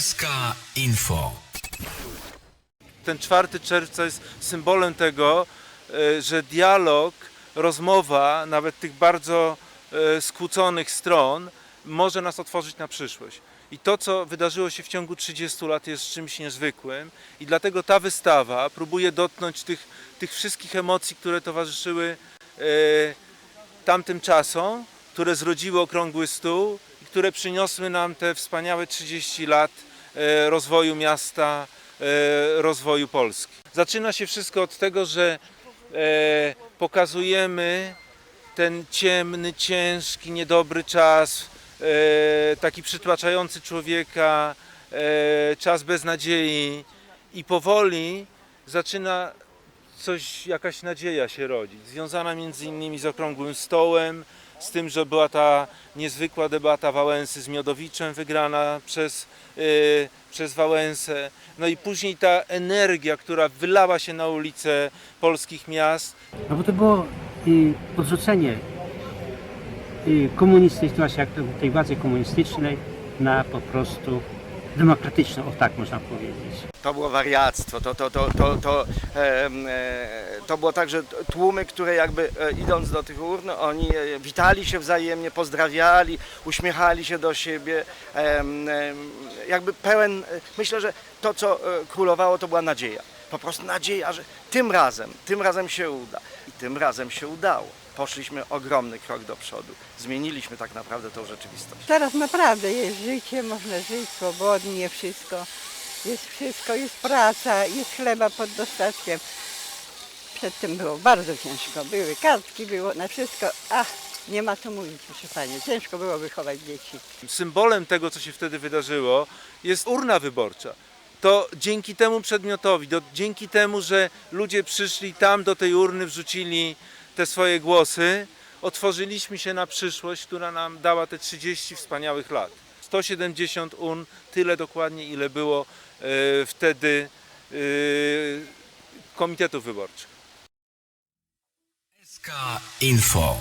SK Info. Ten 4 czerwca jest symbolem tego, e, że dialog, rozmowa, nawet tych bardzo e, skłóconych stron, może nas otworzyć na przyszłość. I to, co wydarzyło się w ciągu 30 lat, jest czymś niezwykłym, i dlatego ta wystawa próbuje dotknąć tych, tych wszystkich emocji, które towarzyszyły e, tamtym czasom, które zrodziły okrągły stół które przyniosły nam te wspaniałe 30 lat e, rozwoju miasta, e, rozwoju Polski. Zaczyna się wszystko od tego, że e, pokazujemy ten ciemny, ciężki, niedobry czas, taki przytłaczający człowieka, czas beznadziei i powoli zaczyna coś, jakaś nadzieja się rodzić, związana między innymi z okrągłym stołem, z tym, że była ta niezwykła debata Wałęsy z Miodowiczem wygrana przez, y, przez Wałęsę. No i później ta energia, która wylała się na ulice polskich miast, No bo to było y, odrzucenie komunistycznej, tej władzy komunistycznej na po prostu demokratyczną, o tak można powiedzieć. To było wariactwo, to, to, to, to, to, e, to było tak, że tłumy, które jakby e, idąc do tych urn, oni e, witali się wzajemnie, pozdrawiali, uśmiechali się do siebie, em, jakby pełen, e, myślę, że to co e, królowało to była nadzieja, po prostu nadzieja, że tym razem, tym razem się uda i tym razem się udało. Poszliśmy ogromny krok do przodu, zmieniliśmy tak naprawdę tą rzeczywistość. Teraz naprawdę jest życie, można żyć swobodnie, wszystko. Jest wszystko, jest praca, jest chleba pod dostatkiem. Przedtem było bardzo ciężko. Były kartki, było na wszystko. Ach, nie ma co mówić, proszę Pani. Ciężko było wychować dzieci. symbolem tego, co się wtedy wydarzyło, jest urna wyborcza. To dzięki temu przedmiotowi, do, dzięki temu, że ludzie przyszli tam do tej urny, wrzucili te swoje głosy, otworzyliśmy się na przyszłość, która nam dała te 30 wspaniałych lat. 170 urn, tyle dokładnie, ile było e, wtedy e, komitetów wyborczych. SK Info.